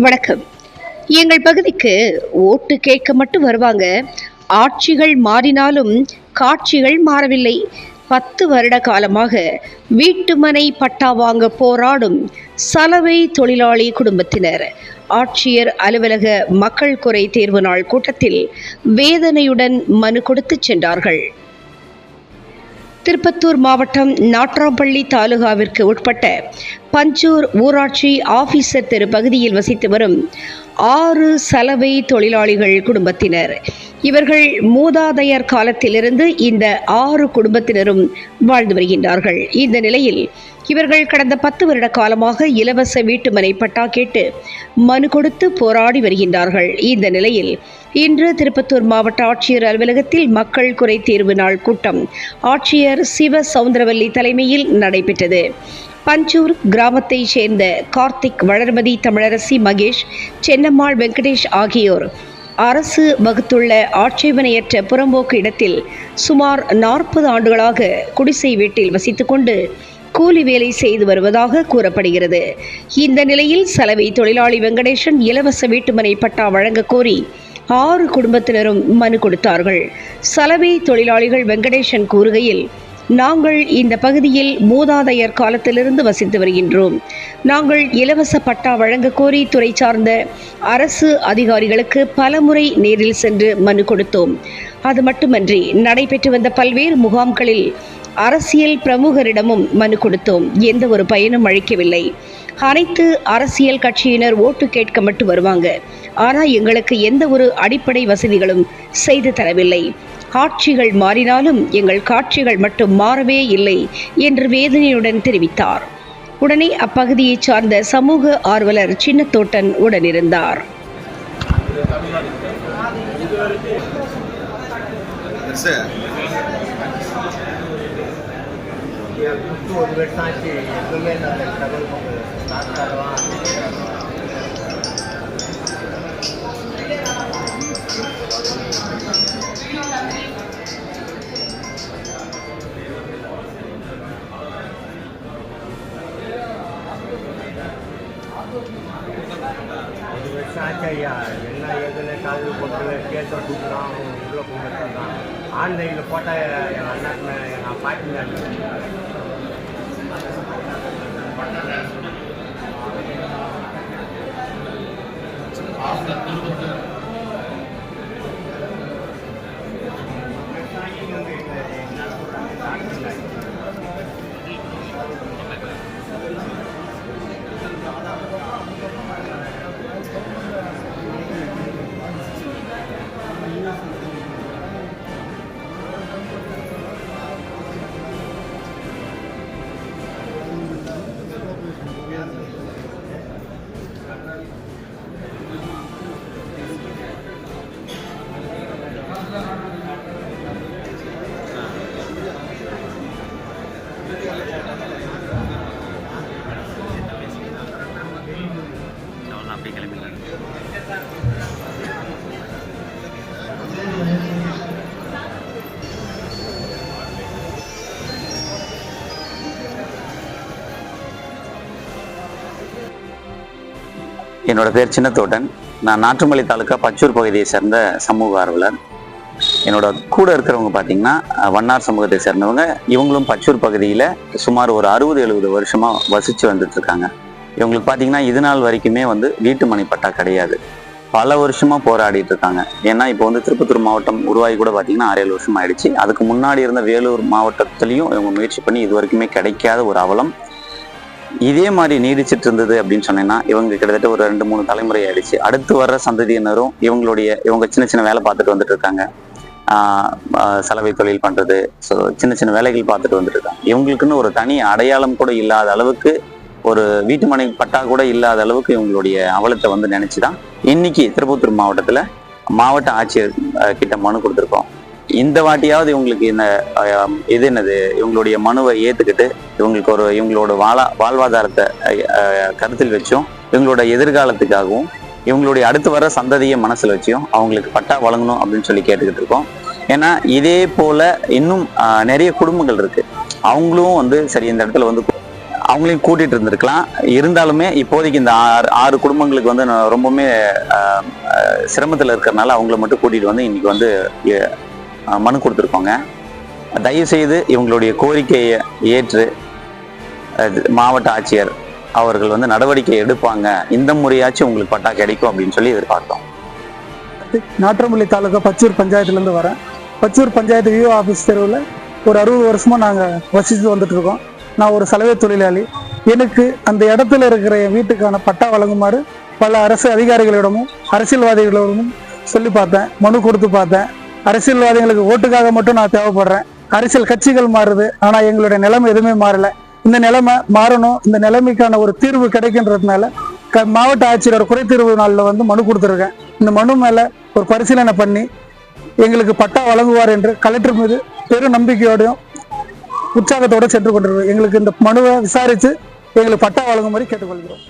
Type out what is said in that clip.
வணக்கம். எங்கள் பகுதிக்கு ஓட்டு கேட்க மட்டும் வருவாங்க. ஆட்சிகள் மாறினாலும் காட்சிகள் மாறவில்லை. பத்து வருட காலமாக வீட்டுமனை பட்டா வாங்க போராடும் சலவை தொழிலாளி குடும்பத்தினர். ஆட்சியர் அலுவலக மக்கள் குறை தேர்வு நாள் கூட்டத்தில் வேதனையுடன் மனு கொடுத்து சென்றார்கள். திருப்பத்தூர் மாவட்டம் நாட்ராம்பள்ளி தாலுகாவிற்கு உட்பட்ட பஞ்சூர் ஊராட்சி ஆபீசர் தெரு பகுதியில் வசித்து வரும் ஆறு சலவை தொழிலாளிகள் குடும்பத்தினர். இவர்கள் மூதாதையர் காலத்திலிருந்து இந்த ஆறு குடும்பத்தினரும் வாழ்ந்து வருகின்றார்கள். இந்த நிலையில் இவர்கள் கடந்த பத்து வருட காலமாக இலவச வீட்டுமனை பட்டா கேட்டு மனு கொடுத்து போராடி வருகின்றார்கள். இந்த நிலையில் இன்று திருப்பத்தூர் மாவட்ட ஆட்சியர் அலுவலகத்தில் மக்கள் குறை தீர்வு நாள் கூட்டம் ஆட்சியர் சிவ சவுந்தரவல்லி தலைமையில் நடைபெற்றது. பஞ்சூர் கிராமத்தைச் சேர்ந்த கார்த்திக் வளர்மதி தமிழரசி மகேஷ் சென்னம்மாள் வெங்கடேஷ் ஆகியோர் அரசு வகுத்துள்ள ஆட்சேபனையற்ற புறம்போக்கு இடத்தில் சுமார் நாற்பது ஆண்டுகளாக குடிசை வீட்டில் வசித்துக்கொண்டு கூலி வேலை செய்து வருவதாக கூறப்படுகிறது. இந்த நிலையில் சலவை தொழிலாளி வெங்கடேசன் இலவச வீட்டுமனை பட்டா வழங்க கோரி ஆறு குடும்பத்தினரும் மனு கொடுத்தார்கள். சலவை தொழிலாளிகள் வெங்கடேசன் கூறுகையில் நாங்கள் இந்த பகுதியில் மூதாதையர் காலத்திலிருந்து வசித்து வருகின்றோம். நாங்கள் இலவச பட்டா வழங்க கோரி துறை சார்ந்த அரசு அதிகாரிகளுக்கு பலமுறை நேரில் சென்று மனு கொடுத்தோம். அது மட்டுமன்றி நடைபெற்று வந்த பல்வேறு முகாம்களில் அரசியல் பிரமுகரிடமும் மனு கொடுத்தோம். எந்த ஒரு பயனும் அளிக்கவில்லை. அனைத்து அரசியல் கட்சியினர் ஓட்டு கேட்க மட்டும் வருவாங்க. ஆனால் எங்களுக்கு எந்த ஒரு அடிப்படை வசதிகளும் செய்து தரவில்லை. காட்சிகள் மாறினாலும் எங்கள் காட்சிகள் மட்டும் மாறவே இல்லை என்று வேதனையுடன் தெரிவித்தார். உடனே அப்பகுதியைச் சார்ந்த சமூக ஆர்வலர் சின்னத்தோட்டன் உடனிருந்தார். ஒரு சாச்சையா என்ன எதுல காது போட்டு கேஸ் கொடுக்கலாம் உள்ள கொடுத்துருந்தான் ஆன்லைனில் போட்டால் என் எங்கள் நான் எங்கள் என்னோட பேர் சின்னத்தோட்டன். நான் நாற்றுமலை தாலுக்கா பச்சூர் பகுதியை சேர்ந்த சமூக ஆர்வலர். என்னோட கூட இருக்கிறவங்க பார்த்தீங்கன்னா வண்ணார் சமூகத்தை சேர்ந்தவங்க. இவங்களும் பச்சூர் பகுதியில் சுமார் ஒரு அறுபது எழுபது வருஷமாக வசித்து வந்துட்டு இருக்காங்க இவங்களுக்கு பார்த்தீங்கன்னா இது நாள் வரைக்குமே வந்து வீட்டு மனைப்பட்டா பட்டா கிடையாது. பல வருஷமாக போராடிட்டு இருக்காங்க ஏன்னா இப்போ வந்து திருப்பத்தூர் மாவட்டம் உருவாகி கூட பார்த்தீங்கன்னா ஆறு ஏழு வருஷம் ஆயிடுச்சு அதுக்கு முன்னாடி இருந்த வேலூர் மாவட்டத்துலேயும் இவங்க முயற்சி பண்ணி இது வரைக்குமே கிடைக்காத ஒரு அவலம் இதே மாதிரி நீடிச்சிட்டு இருந்தது அப்படின்னு சொன்னீங்கன்னா இவங்க கிட்டத்தட்ட ஒரு ரெண்டு மூணு தலைமுறை ஆயிடுச்சு. அடுத்து வர்ற சந்ததியினரும் இவங்களுடைய இவங்க சின்ன சின்ன வேலை பார்த்துட்டு வந்துட்டு இருக்காங்க. சலவை தொழில் பண்றது. ஸோ சின்ன சின்ன வேலைகள் பார்த்துட்டு வந்துட்டு இருக்காங்க. இவங்களுக்குன்னு ஒரு தனி அடையாளம் கூட இல்லாத அளவுக்கு ஒரு வீட்டு மனை பட்டா கூட இல்லாத அளவுக்கு இவங்களுடைய அவலத்தை வந்து நினைச்சுதான் இன்னைக்கு திருப்பத்தூர் மாவட்டத்தில் மாவட்ட ஆட்சியர் கிட்ட மனு கொடுத்துருக்கோம். இந்த வாட்டியாவது இவங்களுக்கு இந்த இது என்னது இவங்களுடைய மனுவை ஏத்துக்கிட்டு இவங்களுக்கு ஒரு இவங்களோட வாழா வாழ்வாதாரத்தை கருத்தில் வச்சும் இவங்களோட எதிர்காலத்துக்காகவும் இவங்களுடைய அடுத்து வர சந்ததியை மனசில் வச்சியும் அவங்களுக்கு பட்டா வழங்கணும் அப்படின்னு சொல்லி கேட்டுக்கிட்டு இருக்கோம். ஏன்னா இதே போல இன்னும் நிறைய குடும்பங்கள் இருக்கு. அவங்களும் வந்து சரி இந்த இடத்துல வந்து அவங்களையும் கூட்டிட்டு இருந்திருக்கலாம். இருந்தாலுமே இப்போதைக்கு இந்த ஆறு ஆறு குடும்பங்களுக்கு வந்து நான் ரொம்பவுமே சிரமத்தில் இருக்கிறனால அவங்கள மட்டும் கூட்டிட்டு வந்து இன்னைக்கு வந்து மனு கொடுத்துருக்கோங்க. தயவு செய்து இவங்களுடைய கோரிக்கையை ஏற்று அது மாவட்ட ஆட்சியர் அவர்கள் வந்து நடவடிக்கை எடுப்பாங்க. இந்த முறையாச்சும் உங்களுக்கு பட்டா கிடைக்கும் அப்படின்னு சொல்லி எதிர்பார்த்தோம். நாற்றம்பள்ளி தாலுகா பச்சூர் பஞ்சாயத்துலேருந்து வரேன். பச்சூர் பஞ்சாயத்து விஓ ஆஃபீஸ் தெருவில் ஒரு அறுபது வருஷமாக நாங்கள் வசித்து வந்துட்டு இருக்கோம் நான் ஒரு சலவை தொழிலாளி. எனக்கு அந்த இடத்துல இருக்கிற என் வீட்டுக்கான பட்டா வழங்குமாறு பல அரசு அதிகாரிகளிடமும் அரசியல்வாதிகளிடமும் சொல்லி பார்த்தேன். மனு கொடுத்து பார்த்தேன். அரசியல்வாதிகளுக்கு ஓட்டுக்காக மட்டும் நான் தேவைப்படுறேன். அரசியல் கட்சிகள் மாறுது. ஆனால் எங்களுடைய நிலைமை எதுவுமே மாறல. இந்த நிலைமை மாறணும். இந்த நிலைமைக்கான ஒரு தீர்வு கிடைக்கின்றதுனால க மாவட்ட ஆட்சியர் குறைத்தீர்வு நாளில் வந்து மனு கொடுத்துருக்கேன். இந்த மனு மேலே ஒரு பரிசீலனை பண்ணி எங்களுக்கு பட்டா வழங்குவார் என்று கலெக்டர் மீது பெரும் நம்பிக்கையோடையும் உற்சாகத்தோடு சென்று கொண்டிருக்கிறோம். எங்களுக்கு இந்த மனுவை விசாரித்து எங்களுக்கு பட்டா வழங்குமாறு கேட்டுக்கொள்கிறோம்.